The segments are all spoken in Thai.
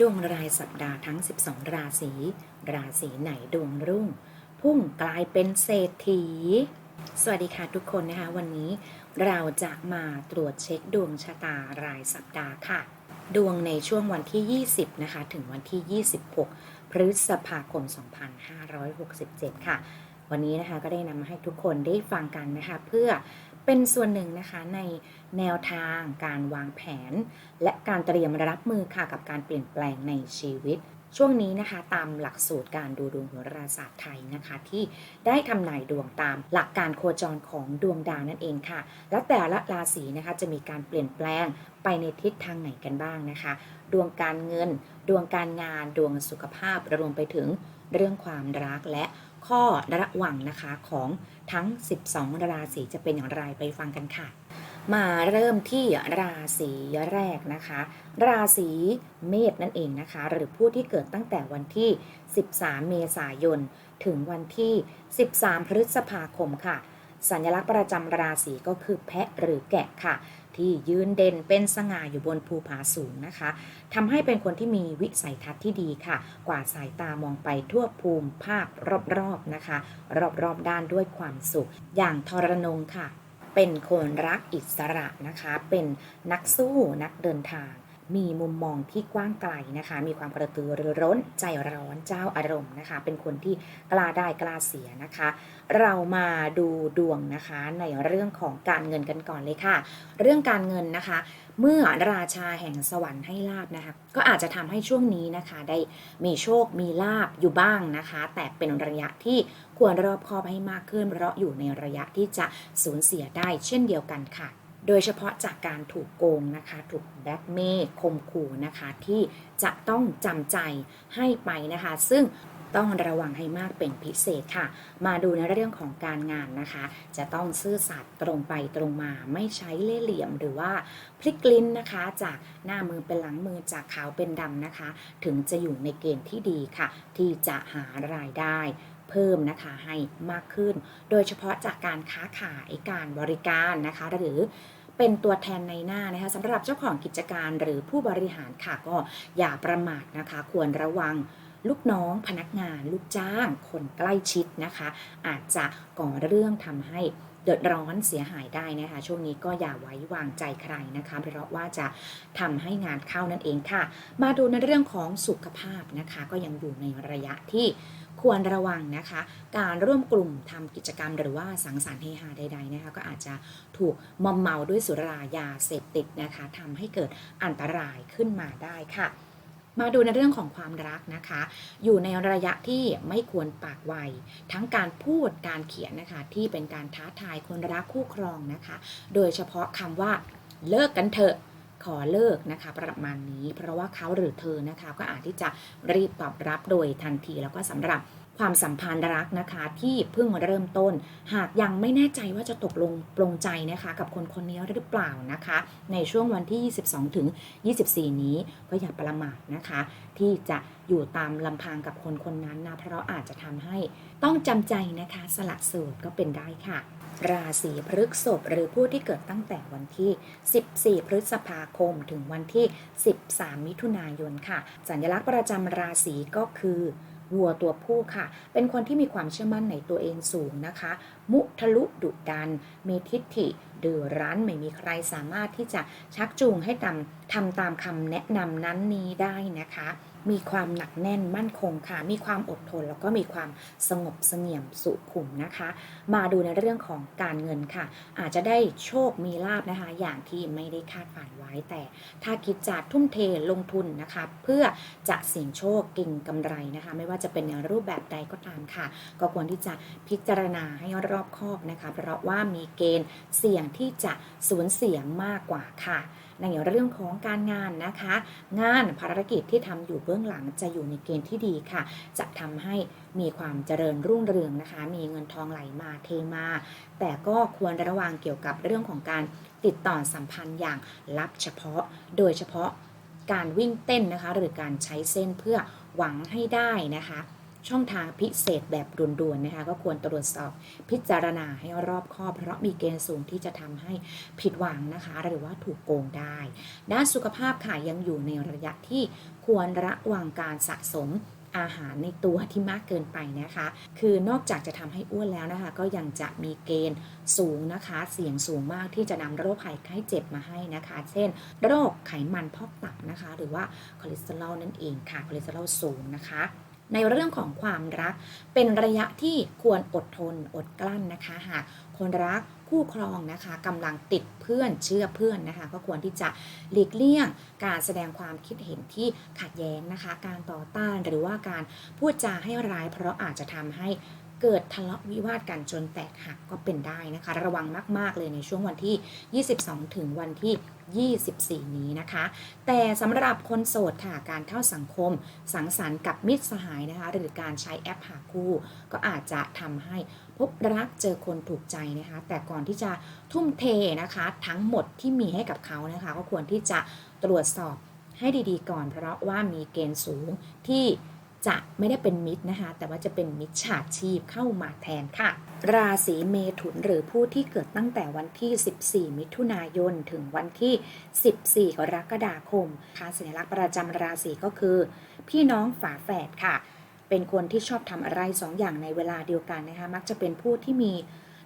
ดวงรายสัปดาห์ทั้ง 12 ราศี ราศีไหนดวงรุ่ง พุ่งกลายเป็นเศรษฐี สวัสดีค่ะทุกคนนะคะ วันนี้เราจะมาตรวจเช็คดวงชะตารายสัปดาห์ค่ะ ดวงในช่วงวันที่ 20 นะคะ ถึงวันที่ 26 พฤษภาคม 2567 ค่ะ วันนี้นะคะก็ได้นำมาให้ทุกคนได้ฟังกันนะคะ เพื่อ เป็นส่วนหนึ่งนะคะในแนวทางการวางแผน และการเตรียมรับมือค่ะกับการเปลี่ยนแปลงในชีวิต ช่วงนี้นะคะ ตามหลักสูตรการดูดวงโหราศาสตร์ไทยนะคะ ที่ได้ทำนายดวงตามหลักการโคจรของดวงดาวนั่นเองค่ะ และแต่ละราศีนะคะจะมีการเปลี่ยนแปลงไปในทิศทางไหนกันบ้างนะคะ ดวงการเงิน ดวงการงาน ดวงสุขภาพรวมไปถึงเรื่องความรักและ ข้อระวังนะคะของทั้ง 12 ราศีจะเป็นอย่างไรไปฟังกันค่ะ มาเริ่มที่ราศีแรกนะคะ ราศีเมษนั่นเองนะคะ หรือผู้ที่เกิดตั้งแต่วันที่ 13 เมษายน ถึงวันที่ 13 พฤษภาคมค่ะ สัญลักษณ์ประจำราศีก็คือแพะหรือแกะค่ะ ที่ยืนเด่นเป็นสง่าอยู่บนภูผาสูงนะคะทำให้เป็นคนที่มีวิสัยทัศน์ที่ดีค่ะ กว่าสายตามองไปทั่วภูมิภาครอบๆนะคะ รอบๆด้านด้วยความสุข อย่างทรนงค่ะ เป็นคนรักอิสระนะคะ เป็นนักสู้นักเดินทาง มีมุมมองที่กว้างไกลนะคะ มีความกระตือรือร้น ใจร้อนเจ้าอารมณ์นะคะ เป็นคนที่กล้าได้กล้าเสียนะคะ เรามาดูดวงนะคะในเรื่องของการเงินกันก่อนเลยค่ะ เรื่องการเงินนะคะ เมื่อราชาแห่งสวรรค์ให้ลาบนะคะ ก็อาจจะทำให้ช่วงนี้นะคะ ได้มีโชคมีลาบอยู่บ้างนะคะ แต่เป็นระยะที่ควรรอบคอบให้มากขึ้น เพราะอยู่ในระยะที่จะสูญเสียได้เช่นเดียวกันค่ะ โดยเฉพาะจากการถูกโกงนะคะ ถูกแบล็กเมย์คมขู่นะคะ ที่จะต้องจำใจให้ไปนะคะ ซึ่งต้องระวังให้มากเป็นพิเศษค่ะ มาดูในเรื่องของการงานนะคะ จะต้องซื่อสัตย์ตรงไปตรงมาไม่ใช้เล่ห์เหลี่ยมหรือว่าพลิกลิ้นนะคะ จากหน้ามือเป็นหลังมือจากขาวเป็นดำนะคะ ถึงจะอยู่ในเกณฑ์ที่ดีค่ะ ที่จะหารายได้เพิ่มนะคะให้มากขึ้น โดยเฉพาะจากการค้าขายการบริการนะคะ หรือ เป็นตัวแทนในหน้านะคะสำหรับเจ้าของกิจการหรือผู้บริหารค่ะก็อย่าประมาทนะคะ ควรระวังลูกน้องพนักงาน ลูกจ้าง คนใกล้ชิดนะคะ อาจจะก่อเรื่องทำให้เดือดร้อนเสียหายได้นะคะ ช่วงนี้ก็อย่าไว้วางใจใครนะคะ เพราะว่าจะทำให้งานเข้านั่นเองค่ะ มาดูในเรื่องของสุขภาพนะคะ ก็ยังอยู่ในระยะที่ ควรระวังนะคะ การร่วมกลุ่มทำกิจกรรมหรือว่าสังสรรค์เฮฮาใดๆนะคะก็อาจจะถูกมอมเมาด้วยสุรายาเสพติดนะคะทำให้เกิดอันตรายขึ้นมาได้ค่ะมาดูในเรื่องของความรักนะคะ อยู่ในระยะที่ไม่ควรปากไว ทั้งการพูด การเขียนนะคะ ที่เป็นการท้าทายคนรักคู่ครองนะคะ โดยเฉพาะคำว่าเลิกกันเถอะ ขอเลิกนะคะ ประมาณนี้ เพราะว่าเขาหรือเธอนะคะ ก็อาจที่จะรีบตอบรับโดยทันทีแล้วก็สำหรับความสัมพันธ์รักนะคะที่เพิ่งเริ่มต้น หากยังไม่แน่ใจว่าจะตกลงปลงใจนะคะ กับคนคนนี้หรือเปล่านะคะ ในช่วงวันที่ 22 ถึง 24 นี้ก็อย่าประมาทนะคะ ที่จะอยู่ตามลำพังกับคนคนนั้นนะเพราะอาจจะทำให้ต้องจำใจนะคะ สละโสดก็เป็นได้ค่ะ ราศีพฤกษภหรือผู้ที่เกิดตั้งแต่วันที่ 14 พฤษภาคมถึงวันที่ 13 มิถุนายนค่ะ สัญลักษณ์ประจำราศีก็คือวัวตัวผู้ค่ะ เป็นคนที่มีความเชื่อมั่นในตัวเองสูงนะคะ มุทะลุดุดัน มีทิฏฐิ ดื้อรั้นไม่มีใครสามารถที่จะชักจูงให้ทำทำตามคำแนะนำนั้นนี้ได้นะคะ มีความหนักแน่นมั่นคงค่ะ มีความอดทนแล้วก็มีความสงบเสงี่ยมสุขุมนะคะ มาดูในเรื่องของการเงินค่ะ อาจจะได้โชคมีลาบนะคะ อย่างที่ไม่ได้คาดฝันไว้แต่ ถ้าคิดจะทุ่มเทลงทุนนะคะ เพื่อจะเสี่ยงโชคเก่งกำไรนะคะ ไม่ว่าจะเป็นในรูปแบบใดก็ตามค่ะ ก็ควรที่จะพิจารณาให้รอบคอบนะคะ เพราะว่ามีเกณฑ์เสี่ยงที่จะสูญเสียมากกว่าค่ะ ในเรื่องของการงานนะคะ งานภารกิจที่ทำอยู่เบื้องหลังจะอยู่ในเกณฑ์ที่ดีค่ะ จะทำให้มีความเจริญรุ่งเรืองนะคะ มีเงินทองไหลมาเทมา แต่ก็ควรระวังเกี่ยวกับเรื่องของการติดต่อสัมพันธ์อย่างลับเฉพาะ โดยเฉพาะการวิ่งเต้นนะคะ หรือการใช้เส้นเพื่อหวังให้ได้นะคะ ช่องทางพิเศษแบบด่วนๆนะคะ ก็ควรตรวจสอบพิจารณาให้รอบคอบ เพราะมีเกณฑ์สูงที่จะทำให้ผิดหวังนะคะ หรือว่าถูกโกงได้ ด้านสุขภาพค่ะยังอยู่ในระยะที่ควรระวังการสะสมอาหารในตัวที่มากเกินไปนะคะ คือนอกจากจะทำให้อ้วนแล้วนะคะ ก็ยังจะมีเกณฑ์สูงนะคะ เสี่ยงสูงมากที่จะนำโรคภัยไข้เจ็บมาให้นะคะ เช่น โรคไขมันพอกตับนะคะ หรือว่าคอเลสเตอรอลนั่นเองค่ะ คอเลสเตอรอลสูงนะคะ ในเรื่องของความรัก เป็นระยะที่ควรอดทนอดกลั้นนะคะหากคนรักคู่ครองนะคะกำลังติดเพื่อนเชื่อเพื่อนนะคะ ก็ควรที่จะหลีกเลี่ยง การแสดงความคิดเห็นที่ขัดแย้งนะคะ การต่อต้านหรือว่าการพูดจาให้ร้าย เพราะอาจจะทำให้ เกิดทะเลาะวิวาทกันจนแตกหักก็เป็นได้นะคะ ระวังมาก ๆ เลยในช่วงวันที่ 22 ถึงวันที่ 24 นี้นะคะ แต่สำหรับคนโสดค่ะ การเข้าสังคม สังสรรค์กับมิตรสหายนะคะ หรือการใช้แอปหาคู่ ก็อาจจะทำให้พบรักเจอคนถูกใจนะคะ แต่ก่อนที่จะทุ่มเทนะคะ ทั้งหมดที่มีให้กับเขานะคะ ก็ควรที่จะตรวจสอบให้ดีๆ ก่อน เพราะว่ามีเกณฑ์สูงที่ จะไม่ได้เป็นมิตรนะคะ แต่ว่าจะเป็นมิจฉาชีพเข้ามาแทนค่ะ ราศีเมถุนหรือผู้ที่เกิดตั้งแต่วันที่ 14 มิถุนายน ถึงวันที่ 14 กรกฎาคมค่ะสัญลักษณ์ประจำราศีก็คือ พี่น้องฝาแฝดค่ะ เป็นคนที่ชอบทำอะไรสองอย่างในเวลาเดียวกันนะคะ มักจะเป็นผู้ที่มี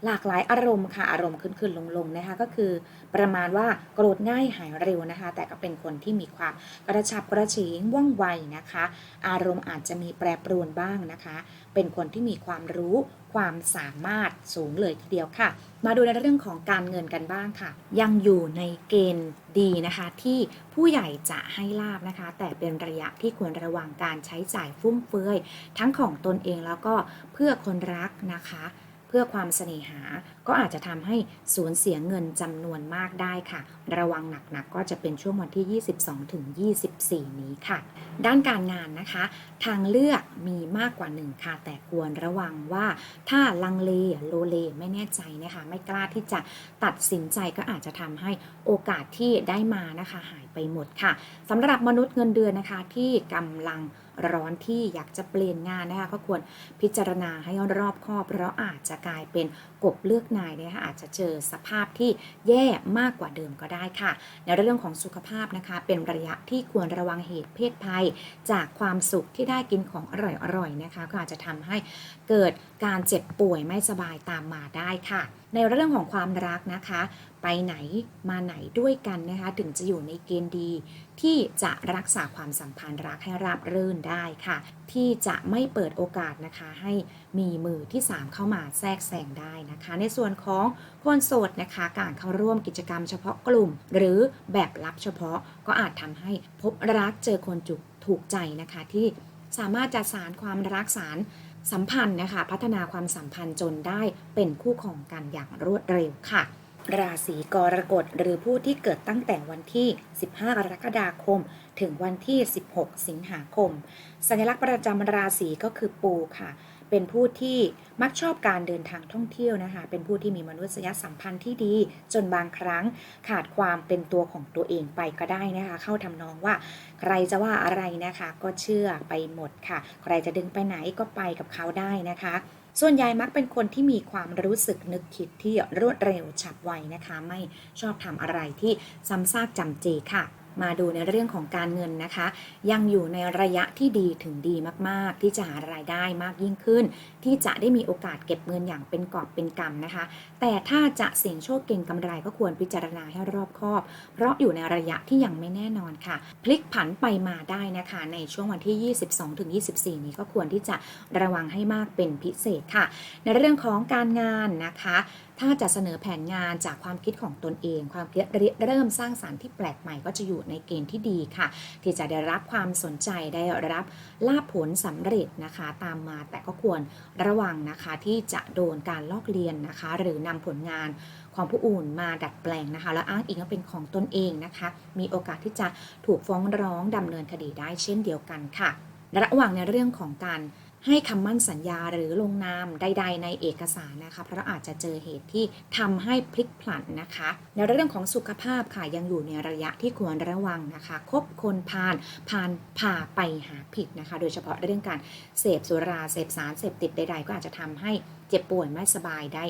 หลากหลายอารมณ์ค่ะอารมณ์ขึ้นขึ้นลงลงนะคะก็คือประมาณว่าโกรธง่ายหายเร็วนะคะ แต่ก็เป็นคนที่มีความกระฉับกระเฉงว่องไวนะคะ อารมณ์อาจจะมีแปรปรวนบ้างนะคะ เป็นคนที่มีความรู้ความสามารถสูงเลยทีเดียวค่ะ มาดูในเรื่องของการเงินกันบ้างค่ะ ยังอยู่ในเกณฑ์ดีนะคะ ที่ผู้ใหญ่จะให้ลาบนะคะ แต่เป็นระยะที่ควรระวังการใช้จ่ายฟุ่มเฟือยทั้งของตนเองแล้วก็เพื่อคนรักนะคะ เพื่อความเสน่หา ก็อาจจะทำให้สูญเสียเงินจำนวนมากได้ค่ะ ระวังหนักๆกก็จะเป็นช่วงวันที่ 22ถึง24 นี้ค่ะ ด้านการงานนะคะ ทางเลือกมีมากกว่าหนึ่งค่ะ แต่ควรระวังว่าถ้าลังเลโลเลไม่แน่ใจนะคะ ไม่กล้าที่จะตัดสินใจก็อาจจะทำให้โอกาสที่ได้มานะคะ หายไปหมดค่ะสำหรับมนุษย์เงินเดือนนะคะที่กำลัง ร้อนที่อยากจะเปลี่ยนงานนะคะก็ควรพิจารณาให้รอบคอบเพราะอาจจะกลายเป็นกบเลือกนายนะคะอาจจะเจอสภาพที่แย่มากกว่าเดิมก็ได้ค่ะ ในเรื่องของสุขภาพนะคะ เป็นระยะที่ควรระวังเหตุเพศภัย จากความสุขที่ได้กินของอร่อยๆนะคะ ก็อาจจะทำให้เกิดการเจ็บป่วยไม่สบายตามมาได้ค่ะ ในเรื่องของความรักนะคะ ไปไหนมาไหนด้วยกันนะคะ ถึงจะอยู่ในเกณฑ์ดี ที่จะรักษาความสัมพันธ์รักให้ราบรื่นได้ค่ะ ที่จะไม่เปิดโอกาสนะคะ ให้มีมือที่ 3 เข้ามาแทรกแซงได้นะคะ ในส่วนของคนโสดนะคะ การเข้าร่วมกิจกรรมเฉพาะกลุ่ม หรือแบบลับเฉพาะก็อาจทำให้พบรักเจอคนจุกถูกใจนะคะที่สามารถจะสารความรักสาร สัมพันธ์นะคะ พัฒนาความสัมพันธ์จนได้เป็นคู่ของกันอย่างรวดเร็วค่ะ ราศีกรกฎหรือผู้ที่เกิดตั้งแต่วันที่ 15 กรกฎาคม ถึงวันที่ 16 สิงหาคม สัญลักษณ์ประจำราศีก็คือปูค่ะ เป็นผู้ที่มักชอบการเดินทางท่องเที่ยวนะคะ เป็นผู้ที่มีมนุษยสัมพันธ์ที่ดี จนบางครั้งขาดความเป็นตัวของตัวเองไปก็ได้นะคะ เข้าทำนองว่า ใครจะว่าอะไรนะคะ ก็เชื่อไปหมดค่ะ ใครจะดึงไปไหนก็ไปกับเขาได้นะคะส่วนใหญ่มักเป็นคนที่มีความรู้สึกนึกคิดที่รวดเร็วฉับไวนะคะ ไม่ชอบทำอะไรที่ซ้ำซากจำเจค่ะ มาดูในเรื่องของการเงินนะคะ ยังอยู่ในระยะที่ดีถึงดีมาก ๆ ที่จะหารายได้มากยิ่งขึ้นที่จะได้มีโอกาสเก็บเงินอย่างเป็นกอบเป็นกำนะคะ แต่ถ้าจะเสี่ยงโชคเก่งกำไรก็ควรพิจารณาให้รอบคอบ เพราะอยู่ในระยะที่ยังไม่แน่นอนค่ะ พลิกผันไปมาได้นะคะ ในช่วงวันที่ 22-24 นี้ก็ควรที่จะระวังให้มากเป็นพิเศษค่ะ ในเรื่องของการงานนะคะ ถ้าจะเสนอแผนงานจากความคิดของตนเอง ความคิดเริ่มสร้างสารรค์ที่แปลกใหม่ก็จะอยู่ในเกณฑ์ที่ดีค่ะ ที่จะได้รับความสนใจได้รับลาภผลสำเร็จนะคะ ตามมาแต่ก็ควร ระวังนะคะที่จะโดนการลอกเลียนนะคะ หรือนำผลงานของผู้อื่นมาดัดแปลงนะคะ แล้วอ้างอิงว่าเป็นของตนเองนะคะ มีโอกาสที่จะถูกฟ้องร้องดำเนินคดีได้เช่นเดียวกันค่ะ ระหว่างในเรื่องของการ ให้คำมั่นสัญญาหรือลงนามใด ๆ ในเอกสารนะคะ เพราะอาจจะเจอเหตุที่ทำให้พลิกผลันนะคะในเรื่องของสุขภาพค่ะยังอยู่ในระยะที่ควรระวังนะคะคบคนพาลพาลพาไปหาผิดนะคะ โดยเฉพาะเรื่องการเสพสุราเสพสารเสพติดใด ๆ ก็อาจจะทำให้เจ็บป่วยไม่สบายได้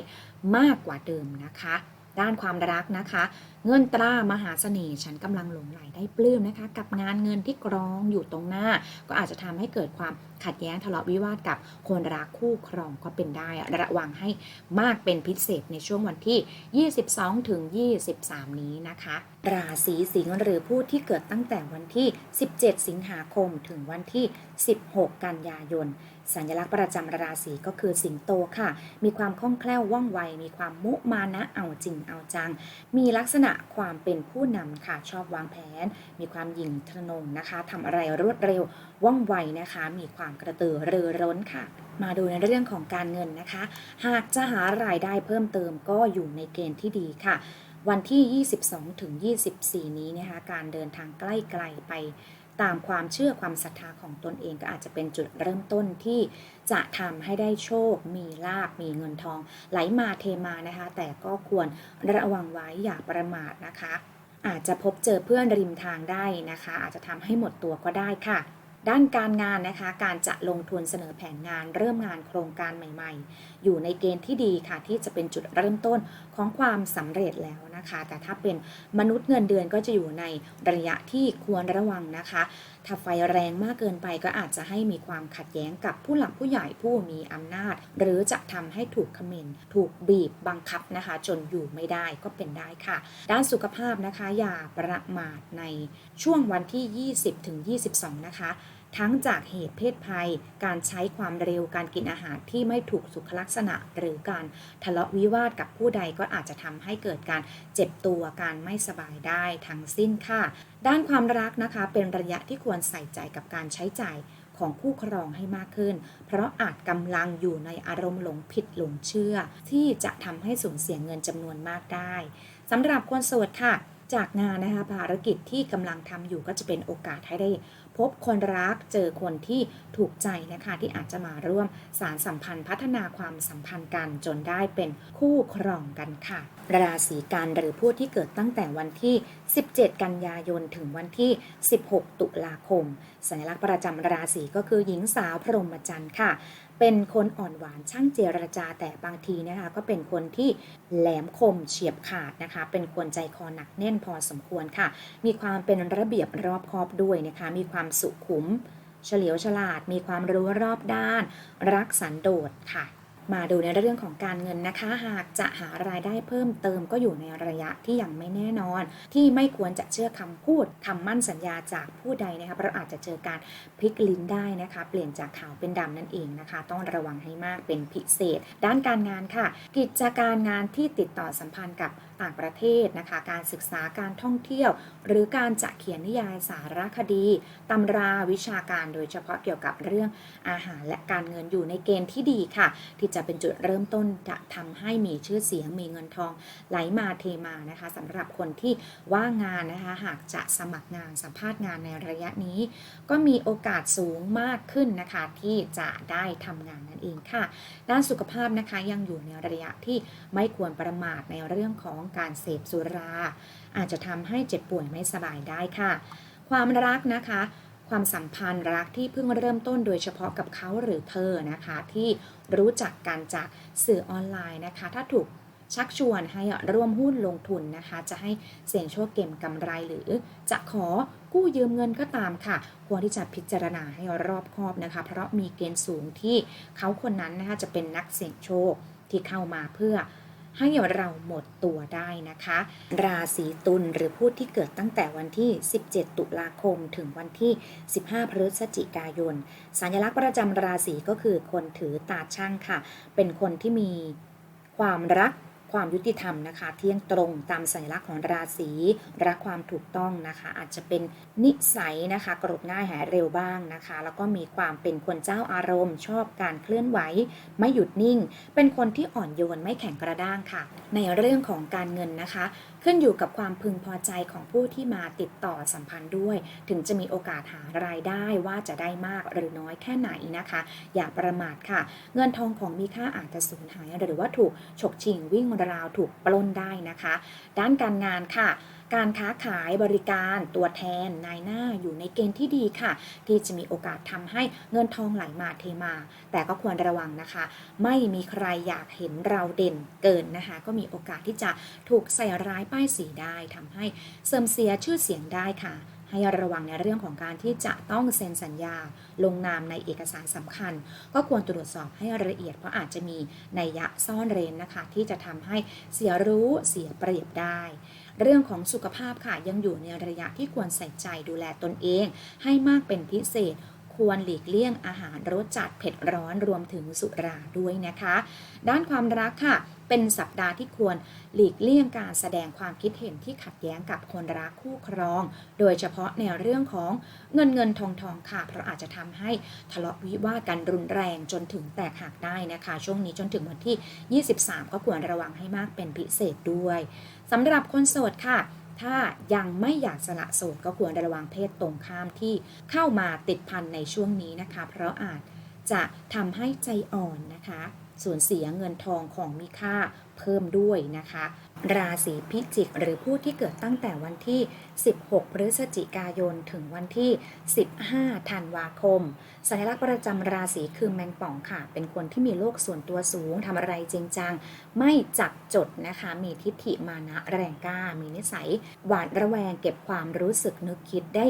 มากกว่าเดิมนะคะ ด้านความรักนะคะ เงินตรามหาเสน่ห์ฉันกำลังหลงไหลได้ปลื้มนะคะ กับงานเงินที่กรองอยู่ตรงหน้า ก็อาจจะทำให้เกิดความขัดแย้งทะเลาะวิวาทกับคนรักคู่ครองก็เป็นได้ ระวังให้มากเป็นพิเศษในช่วงวันที่ 22ถึง23 นี้นะคะ ราศีสิงห์หรือผู้ที่เกิดตั้งแต่วันที่ 17 สิงหาคมถึงวันที่ 16 กันยายน สัญลักษณ์ประจำราศีก็คือสิงโตค่ะ มีความคล่องแคล่วว่องไว มีความมุมานะเอาจริงเอาจัง มีลักษณะความเป็นผู้นำค่ะ ชอบวางแผน มีความหยิ่งทะนงนะคะทำอะไรรวดเร็วว่องไวนะคะ มีความกระตือรือร้นค่ะมาดูในเรื่องของการเงินนะคะ หากจะหารายได้เพิ่มเติมก็อยู่ในเกณฑ์ที่ดีค่ะ วันที่ 22 ถึง 24 นี้นะคะการเดินทางใกล้ๆไปตามความเชื่อความศรัทธาของตนเองก็อาจจะเป็นจุดเริ่มต้นที่จะทำให้ได้โชค มีลาบมีเงินทอง ไหลมาเทมานะคะ แต่ก็ควรระวังไว้อย่าประมาทนะคะ อาจจะพบเจอเพื่อนริมทางได้นะคะ อาจจะทำให้หมดตัวก็ได้ค่ะ ด้านการงานนะคะ การจะลงทุนเสนอแผนงานเริ่มงานโครงการใหม่ ๆ อยู่ในเกณฑ์ที่ดีค่ะ ที่จะเป็นจุดเริ่มต้นของความสำเร็จแล้วนะคะ แต่ถ้าเป็นมนุษย์เงินเดือนก็จะอยู่ในระยะที่ควรระวังนะคะถ้าไฟแรงมากเกินไปก็อาจจะให้มีความขัดแย้งกับผู้หลักผู้ใหญ่ผู้มีอำนาจ หรือจะทำให้ถูกขมินถูกบีบบังคับนะคะ จนอยู่ไม่ได้ก็เป็นได้ค่ะ ด้านสุขภาพนะคะอย่าประมาทในช่วงวันที่ 20ถึง22 นะคะ ทั้งจากเหตุเพศภัย การใช้ความเร็วการกินอาหารที่ไม่ถูกสุขลักษณะ หรือการทะเลาะวิวาทกับผู้ใดก็อาจจะทำให้เกิดการเจ็บตัวการไม่สบายได้ทั้งสิ้นค่ะ ด้านความรักนะคะเป็นระยะที่ควรใส่ใจกับการใช้จ่ายของคู่ครองให้มากขึ้น เพราะอาจกำลังอยู่ในอารมณ์หลงผิดหลงเชื่อ ที่จะทำให้สูญเสียเงินจำนวนมากได้สำหรับคนโสดค่ะ จากงานนะคะภารกิจที่กำลังทำอยู่ก็จะเป็นโอกาสให้ได้ พบคนรักเจอคนที่ถูกใจนะคะที่อาจจะมาร่วมสารสัมพันธ์พัฒนาความสัมพันธ์กันจนได้เป็นคู่ครองกันค่ะ ราศีกันหรือผู้ที่เกิดตั้งแต่วันที่ 17 กันยายนถึงวันที่ 16 ตุลาคม สัญลักษณ์ประจำราศีก็คือหญิงสาวพรหมจรรย์ค่ะ เป็นคนอ่อนหวานช่างเจรจาแต่บางทีนะคะก็เป็นคนที่แหลมคมเฉียบขาดนะคะ เป็นคนใจคอหนักแน่นพอสมควรค่ะ มีความเป็นระเบียบรอบคอบด้วยนะคะ มีความสุขุม เฉลียวฉลาด มีความรู้รอบด้าน รักสันโดษค่ะ มาดูในเรื่องของการเงินนะคะ หากจะหารายได้เพิ่มเติมก็อยู่ในระยะที่ยังไม่แน่นอน ที่ไม่ควรจะเชื่อคำพูดคำมั่นสัญญาจากผู้ใดนะคะเพราะอาจจะเจอการพลิกลิ้นได้นะคะ เปลี่ยนจากขาวเป็นดำนั่นเองนะคะ ต้องระวังให้มากเป็นพิเศษ ด้านการงานค่ะ กิจการงานที่ติดต่อสัมพันธ์กับ ต่างประเทศนะคะ การศึกษาการท่องเที่ยว หรือการจะเขียนนิยายสารคดีตำราวิชาการโดยเฉพาะเกี่ยวกับเรื่องอาหารและการเงินอยู่ในเกณฑ์ที่ดีค่ะ ที่จะเป็นจุดเริ่มต้นจะทำให้มีชื่อเสียงมีเงินทองไหลมาเทมานะคะสำหรับคนที่ว่างงานนะคะหากจะสมัครงานสัมภาษณ์งานในระยะนี้ ก็มีโอกาสสูงมากขึ้นนะคะที่จะได้ทำงานนั่นเองค่ะ ด้านสุขภาพนะคะยังอยู่ในระยะที่ไม่ควรประมาทในเรื่องของการเสพสุรา อาจจะทำให้เจ็บป่วยไม่สบายได้ค่ะ ความรักนะคะความสัมพันธ์รักที่เพิ่งเริ่มต้นโดยเฉพาะกับเขาหรือเธอนะคะ ที่รู้จักกันจากสื่อออนไลน์นะคะ ถ้าถูก ชักชวนให้ร่วมหุ้นลงทุนนะคะ จะให้เสี่ยงโชคเก็มกำไรหรือ จะขอกู้ยืมเงินก็ตามค่ะ ควรที่จะพิจารณาให้รอบคอบนะคะ เพราะมีเกณฑ์สูงที่เขาคนนั้นนะคะจะเป็นนักเสี่ยงโชคที่เข้ามาเพื่อให้เราหมดตัวได้นะคะ ราศีตุลหรือผู้ที่เกิดตั้งแต่วันที่ 17 ตุลาคมถึงวันที่ 15 พฤศจิกายน สัญลักษณ์ประจำราศีก็คือคนถือตาช่างค่ะ เป็นคนที่มีความรัก ความยุติธรรมนะคะ เที่ยงตรงตามสัญลักษณ์ของราศีรักความถูกต้องนะคะ อาจจะเป็นนิสัยนะคะกรดง่ายหายเร็วบ้างนะคะ แล้วก็มีความเป็นคนเจ้าอารมณ์ ชอบการเคลื่อนไหว ไม่หยุดนิ่ง เป็นคนที่อ่อนโยนไม่แข็งกระด้างค่ะ ในเรื่องของการเงินนะคะ ขึ้นอยู่กับความพึงพอใจของผู้ที่มาติดต่อสัมพันธ์ด้วย ถึงจะมีโอกาสหารายได้ว่าจะได้มากหรือน้อยแค่ไหนนะคะ อย่าประมาทค่ะ เงินทองของมีค่าอาจจะสูญหาย หรือว่าถูกฉกชิงวิ่งราวถูกปล้นได้นะคะ ด้านการงานค่ะ การค้าขายบริการตัวแทนนายหน้าอยู่ในเกณฑ์ที่ดีค่ะ ที่จะมีโอกาสทำให้เงินทองไหลมาเทมา แต่ก็ควรระวังนะคะ ไม่มีใครอยากเห็นเราเด่นเกินนะคะ ก็มีโอกาสที่จะถูกใส่ร้ายป้ายสีได้ทำให้เสื่อมเสียชื่อเสียงได้ค่ะให้ระวังในเรื่องของการที่จะต้องเซ็นสัญญา ลงนามในเอกสารสำคัญ ก็ควรตรวจสอบให้ละเอียดเพราะอาจจะมีนัยยะซ่อนเร้นนะคะ ที่จะทำให้เสียรู้เสียเปรียบได้ เรื่องของสุขภาพค่ะยังอยู่ในระยะที่ควรใส่ใจดูแลตนเอง ให้มากเป็นพิเศษ ควรหลีกเลี่ยงอาหารรสจัดเผ็ดร้อนรวมถึงสุราด้วยนะคะ ด้านความรักค่ะ เป็นสัปดาห์ที่ควรหลีกเลี่ยงการแสดงความคิดเห็นที่ขัดแย้งกับคนรักคู่ครอง โดยเฉพาะในเรื่องของเงินเงินทองทองค่ะ เพราะอาจจะทำให้ทะเลาะวิวาทกันรุนแรงจนถึงแตกหักได้นะคะ ช่วงนี้จนถึงวันที่ 23 ก็ควรระวังให้มากเป็นพิเศษด้วยสำหรับคนโสดค่ะ ถ้ายังไม่อยากสละโสดก็ควรระวังเพศตรงข้ามที่เข้ามาติดพันในช่วงนี้นะคะ เพราะอาจจะทำให้ใจอ่อนนะคะ สูญเสียเงินทองของมีค่าเพิ่มด้วยนะคะ ราศีพิจิก หรือผู้ที่เกิดตั้งแต่วันที่ 16 พฤศจิกายน ถึงวันที่ 15 ธันวาคม สัญลักษณ์ประจำราศีคือแมงป่องค่ะ เป็นคนที่มีโลกส่วนตัวสูงทำอะไรจริงจัง ไม่จับจดนะคะ มีทิฏฐิมานะแรงกล้า มีนิสัย หวาดระแวงเก็บความรู้สึกนึกคิดได้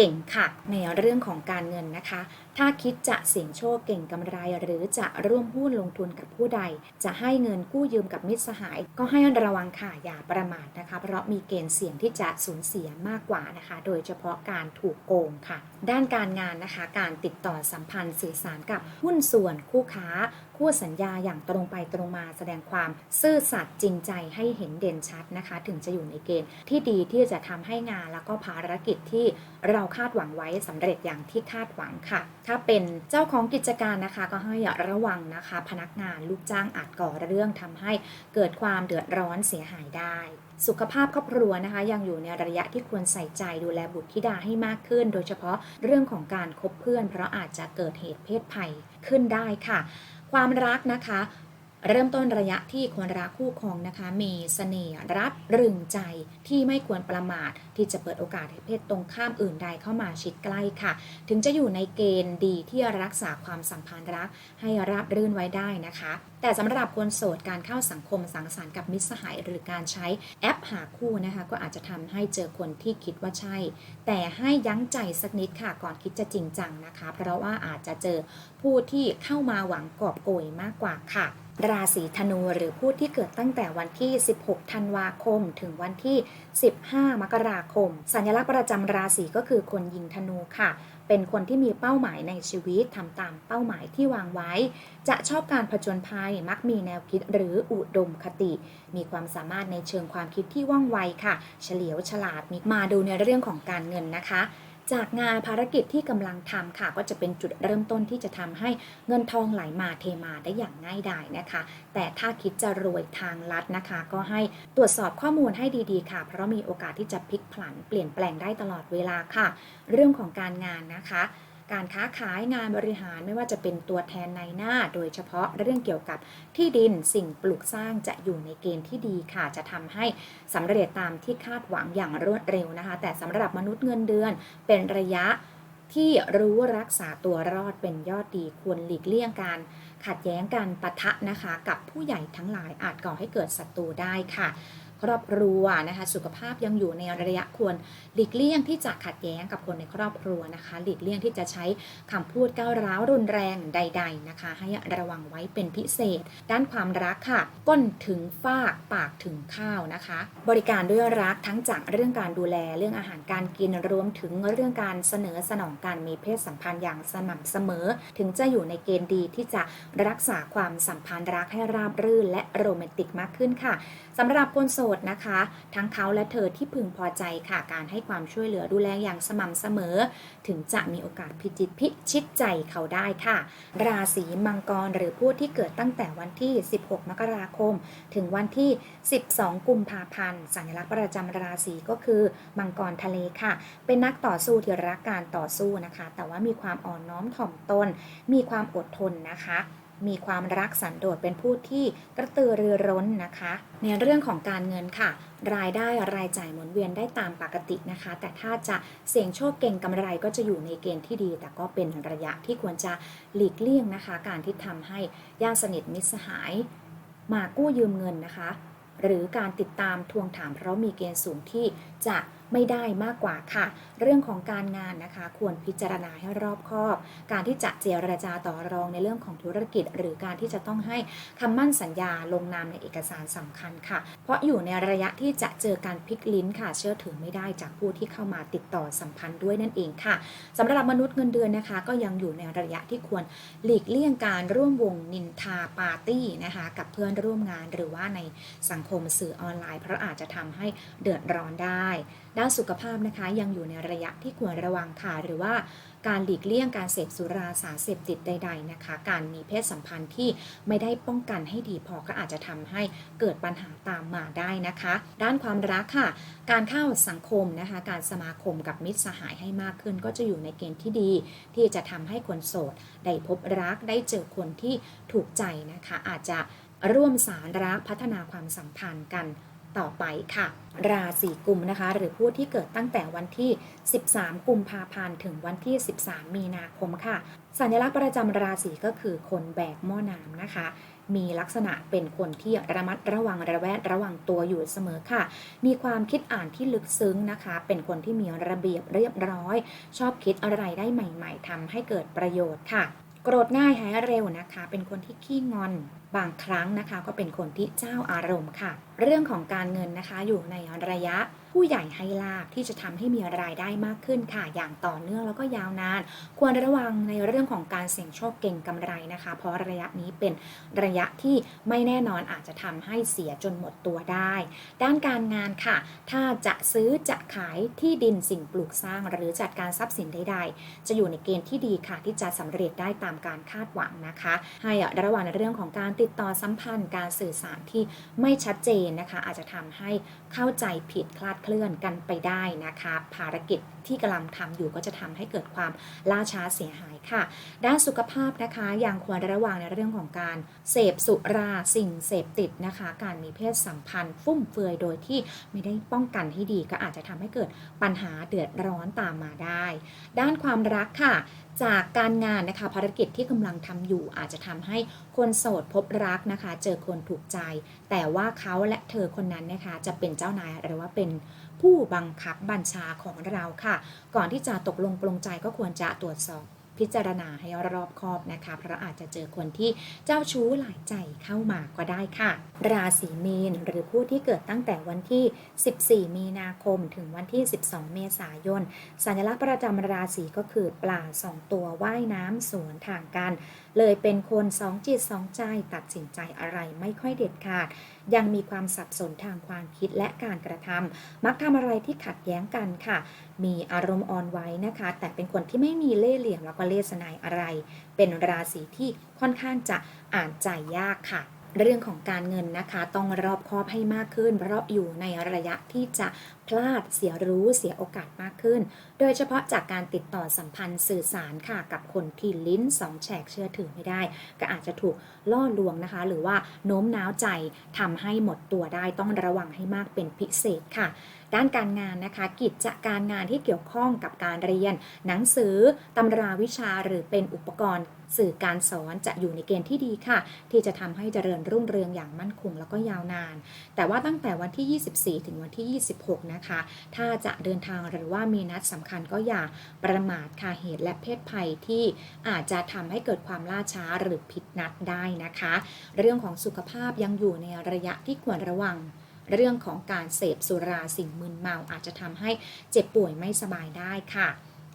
เก่งค่ะ ในเรื่องของการเงินนะคะ ถ้าคิดจะเสี่ยงโชคเก่งกำไร หรือจะร่วมหุ้นลงทุนกับผู้ใด จะให้เงินกู้ยืมกับมิตรสหาย ก็ให้ระวังค่ะอย่าประมาทนะคะ เพราะมีเกณฑ์เสี่ยงที่จะสูญเสียมากกว่านะคะ โดยเฉพาะการถูกโกงค่ะ ด้านการงานนะคะ การติดต่อสัมพันธ์สื่อสารกับหุ้นส่วนคู่ค้า คู่สัญญาอย่างตรงไปตรงมาแสดงความซื่อสัตย์จริงใจให้เห็นเด่นชัดนะคะ ถึงจะอยู่ในเกณฑ์ที่ดีที่จะทำให้งานแล้วก็ภารกิจที่เราคาดหวังไว้สำเร็จอย่างที่คาดหวังค่ะ ถ้าเป็นเจ้าของกิจการนะคะ ก็ให้ระวังนะคะ พนักงานลูกจ้างอาจก่อเรื่องทำให้เกิดความเดือดร้อนเสียหายได้สุขภาพครอบครัวนะคะยังอยู่ในระยะที่ควรใส่ใจดูแลบุตรธิดาให้มากขึ้น โดยเฉพาะเรื่องของการคบเพื่อน เพราะอาจจะเกิดเหตุเพศภัยขึ้นได้ค่ะ ความรักนะคะ เริ่มต้นระยะที่คนรักคู่ครองนะคะ มีเสน่ห์รับรึงใจที่ไม่ควรประมาท ที่จะเปิดโอกาสให้เพศตรงข้ามอื่นใดเข้ามาชิดใกล้ค่ะ ถึงจะอยู่ในเกณฑ์ดีที่รักษาความสัมพันธ์รัก ให้ราบรื่นไว้ได้นะคะ แต่สำหรับคนโสดการเข้าสังคมสังสรรค์กับมิตรสหาย หรือการใช้แอปหาคู่นะคะ ก็อาจจะทำให้เจอคนที่คิดว่าใช่ แต่ให้ยั้งใจสักนิดค่ะก่อนคิดจะจริงจังนะคะ เพราะว่าอาจจะเจอผู้ที่เข้ามาหวังกอบโกยมากกว่าค่ะ ราศีธนูหรือผู้ที่เกิดตั้งแต่วันที่ 16 ธันวาคม ถึงวันที่ 15 มกราคม สัญลักษณ์ประจำราศีก็คือคนยิงธนูค่ะ เป็นคนที่มีเป้าหมายในชีวิตทำตามเป้าหมายที่วางไว้ จะชอบการผจญภัยมักมีแนวคิดหรืออุดมคติ มีความสามารถในเชิงความคิดที่ว่องไวค่ะ เฉลียวฉลาดมีมาดูในเรื่องของการเงินนะคะ จากงานภารกิจที่กำลังทำค่ะ ก็จะเป็นจุดเริ่มต้นที่จะทำให้เงินทองไหลมาเทมาได้อย่างง่ายดายนะคะ แต่ถ้าคิดจะรวยทางลัดนะคะ ก็ให้ตรวจสอบข้อมูลให้ดีๆ ค่ะ เพราะมีโอกาสที่จะพลิกผันเปลี่ยนแปลงได้ตลอดเวลาค่ะ เรื่องของการงานนะคะ การค้าขายงานบริหารไม่ว่าจะเป็นตัวแทนในหน้า โดยเฉพาะเรื่องเกี่ยวกับที่ดินสิ่งปลูกสร้างจะอยู่ในเกณฑ์ที่ดีค่ะ จะทำให้สำเร็จตามที่คาดหวังอย่างรวดเร็วนะคะ แต่สำหรับมนุษย์เงินเดือนเป็นระยะที่รู้รักษาตัวรอดเป็นยอดดีควรหลีกเลี่ยงการขัดแย้งการปะทะนะคะ กับผู้ใหญ่ทั้งหลายอาจก่อให้เกิดศัตรูได้ค่ะ ครอบครัวนะคะ สุขภาพยังอยู่ในระยะควรหลีกเลี่ยงที่จะขัดแย้งกับคนในครอบครัวนะคะ หลีกเลี่ยงที่จะใช้คำพูดก้าวร้าวรุนแรงใด ๆนะคะ ให้ระวังไว้เป็นพิเศษ ด้านความรักค่ะ ก้นถึงฟากปากถึงข้าวนะคะ บริการด้วยรักทั้งจากเรื่องการดูแลเรื่องอาหารการกินรวมถึงเรื่องการเสนอสนองการมีเพศสัมพันธ์อย่างสม่ำเสมอ ถึงจะอยู่ในเกณฑ์ดีที่จะรักษาความสัมพันธ์รักให้ราบรื่นและโรแมนติกมากขึ้นค่ะ สำหรับคนโสดนะคะ ทั้งเขาและเธอที่พึงพอใจค่ะ การให้ความช่วยเหลือดูแลอย่างสม่ำเสมอ ถึงจะมีโอกาสพิจิตพิชิตใจเขาได้ค่ะ ราศีมังกรหรือผู้ที่เกิดตั้งแต่วันที่ 16 มกราคม ถึงวันที่ 12 กุมภาพันธ์สัญลักษณ์ประจำราศีก็คือ มังกรทะเลค่ะ เป็นนักต่อสู้ที่รักการต่อสู้นะคะ แต่ว่ามีความอ่อนน้อมถ่อมตน มีความอดทนนะคะ มีความรักสันโดษเป็นผู้ที่กระตือรือร้นนะคะ ในเรื่องของการเงินค่ะ รายได้รายจ่ายหมุนเวียนได้ตามปกตินะคะ แต่ถ้าจะเสี่ยงโชคเก่งกำไรก็จะอยู่ในเกณฑ์ที่ดี แต่ก็เป็นระยะที่ควรจะหลีกเลี่ยงนะคะ การที่ทำให้ญาติสนิทมิตรสหายมากู้ยืมเงินนะคะ หรือการติดตามทวงถามเพราะมีเกณฑ์สูงที่จะไม่ได้มากกว่าค่ะ เรื่องของการงานนะคะ ควรพิจารณาให้รอบคอบ การที่จะเจรจาต่อรองในเรื่องของธุรกิจ หรือการที่จะต้องให้คำมั่นสัญญาลงนามในเอกสารสำคัญค่ะ เพราะอยู่ในระยะที่จะเจอการพลิกลิ้นค่ะ เชื่อถือไม่ได้จากผู้ที่เข้ามาติดต่อสัมพันธ์ด้วยนั่นเองค่ะสำหรับมนุษย์เงินเดือนนะคะ ก็ยังอยู่ในระยะที่ควรหลีกเลี่ยงการร่วมวงนินทาปาร์ตี้นะคะกับเพื่อนร่วมงานหรือว่าในสังคมสื่อออนไลน์เพราะอาจจะทำให้เดือดร้อนได้ด้านสุขภาพนะคะยังอยู่ในระยะที่ควรระวังค่ะ หรือว่าการหลีกเลี่ยงการเสพสุราสารเสพติดใด ๆนะคะ การมีเพศสัมพันธ์ที่ไม่ได้ป้องกันให้ดีพอก็อาจจะทำให้เกิดปัญหาตามมาได้นะคะ ด้านความรักค่ะ การเข้าสังคมนะคะ การสมาคมกับมิตรสหายให้มากขึ้น ก็จะอยู่ในเกณฑ์ที่ดี ที่จะทำให้คนโสดได้พบรักได้เจอคนที่ถูกใจนะคะ อาจจะร่วมสารรักพัฒนาความสัมพันธ์กัน ต่อไปค่ะ ราศีกุมนะคะ หรือผู้ที่เกิดตั้งแต่วันที่ 13 กุมภาพันธ์ถึงวันที่ 13 มีนาคมค่ะ สัญลักษณ์ประจำราศีก็คือคนแบกหม้อน้ำนะคะมีลักษณะเป็นคนที่ระมัดระวังระแวดระวังตัวอยู่เสมอค่ะ มีความคิดอ่านที่ลึกซึ้งนะคะ เป็นคนที่มีระเบียบเรียบร้อย ชอบคิดอะไรได้ใหม่ ๆทำให้เกิดประโยชน์ค่ะ โกรธง่ายหายเร็วนะคะ เป็นคนที่ขี้งอน บางครั้งนะคะก็เป็นคนที่เจ้าอารมณ์ค่ะ เรื่องของการเงินนะคะอยู่ในระยะ ผู้ใหญ่ให้ลาบที่จะทำให้มีรายได้มากขึ้นค่ะ อย่างต่อเนื่องแล้วก็ยาวนาน ควรระวังในเรื่องของการเสี่ยงโชคเก่งกำไรนะคะ เพราะระยะนี้เป็นระยะที่ไม่แน่นอนอาจจะทำให้เสียจนหมดตัวได้ ด้านการงานค่ะ ถ้าจะซื้อจะขายที่ดินสิ่งปลูกสร้าง หรือจัดการทรัพย์สินใดๆ จะอยู่ในเกณฑ์ที่ดีค่ะ ที่จะสำเร็จได้ตามการคาดหวังนะคะ ให้ระวังในเรื่องของการติดต่อสัมพันธ์ การสื่อสารที่ไม่ชัดเจนนะคะ อาจจะทำให้เข้าใจผิดคลาดเคลื่อนกันไปได้นะคะ ภารกิจ ที่กำลังทำอยู่ก็จะทำให้เกิดความล่าช้าเสียหายค่ะ ด้านสุขภาพนะคะยังควรระวังในเรื่องของการเสพสุราสิ่งเสพติดนะคะ การมีเพศสัมพันธ์ ฟุ่มเฟือยโดยที่ไม่ได้ป้องกันให้ดี ก็อาจจะทำให้เกิดปัญหาเดือดร้อนตามมาได้ ด้านความรักค่ะจากการงานนะคะภารกิจที่กำลังทำอยู่อาจจะทำให้คนโสดพบรักนะคะ เจอคนถูกใจ แต่ว่าเขาและเธอคนนั้นนะคะจะเป็นเจ้านายหรือว่าเป็น ผู้บังคับบัญชาของเราค่ะ ก่อนที่จะตกลงปลงใจก็ควรจะตรวจสอบพิจารณาให้รอบคอบนะคะ เพราะอาจจะเจอคนที่เจ้าชู้หลายใจเข้ามาก็ได้ค่ะ ราศีมีนหรือผู้ที่เกิดตั้งแต่วันที่ 14 มีนาคมถึงวันที่ 12 เมษายน สัญลักษณ์ประจำราศีก็คือปลาสองตัวว่ายน้ำสวนทางกัน เลยเป็นคนสองจิตสองใจตัดสินใจอะไรไม่ค่อยเด็ดขาด ยังมีความสับสนทางความคิดและการกระทำมักทำอะไรที่ขัดแย้งกันค่ะ มีอารมณ์อ่อนไหวนะคะ แต่เป็นคนที่ไม่มีเล่ห์เหลี่ยมแล้วก็เล่ห์สนายอะไร เป็นราศีที่ค่อนข้างจะอ่านใจยากค่ะ เรื่องของการเงินนะคะ ต้องรอบคอบให้มากขึ้น เพราะอยู่ในระยะที่จะพลาดเสียรู้เสียโอกาสมากขึ้น โดยเฉพาะจากการติดต่อสัมพันธ์สื่อสารค่ะกับคนที่ลิ้นสองแฉกเชื่อถือไม่ได้ ก็อาจจะถูกล่อลวงนะคะ หรือว่าโน้มน้าวใจทำให้หมดตัวได้ต้องระวังให้มากเป็นพิเศษค่ะ ด้านการงานนะคะ กิจการงานที่เกี่ยวข้องกับการเรียน หนังสือตำราวิชาหรือเป็นอุปกรณ์สื่อการสอนจะอยู่ในเกณฑ์ที่ดีค่ะ ที่จะทำให้เจริญรุ่งเรืองอย่างมั่นคงแล้วก็ยาวนาน แต่ว่าตั้งแต่วันที่ 24 ถึงวันที่ 26 นะคะ ถ้าจะเดินทางหรือว่ามีนัดสำคัญก็อย่าประมาทค่ะเหตุและเพศภัยที่อาจจะทำให้เกิดความล่าช้าหรือผิดนัดได้นะคะ เรื่องของสุขภาพยังอยู่ในระยะที่ควรระวัง เรื่องของการเสพสุราสิ่งมึนเมาอาจจะทำให้เจ็บป่วยไม่สบายได้ค่ะ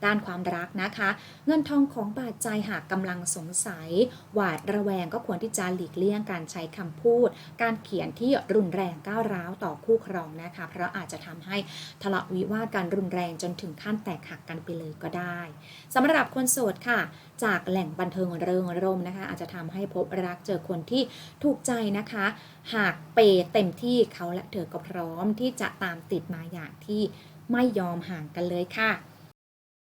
ด้านความรักนะคะ เงินทองของบาดใจหากกำลังสงสัย หวาดระแวงก็ควรที่จะหลีกเลี่ยงการใช้คำพูด การเขียนที่รุนแรงก้าวร้าวต่อคู่ครองนะคะ เพราะอาจจะทำให้ทะเลาะวิวาทกันรุนแรงจนถึงขั้นแตกหักกันไปเลยก็ได้สำหรับคนโสดค่ะ จากแหล่งบันเทิงเริงรมนะคะ อาจจะทำให้พบรักเจอคนที่ถูกใจนะคะ หากเปย์เต็มที่เขาและเธอก็พร้อมที่จะตามติดมาอย่างที่ไม่ยอมห่างกันเลยค่ะ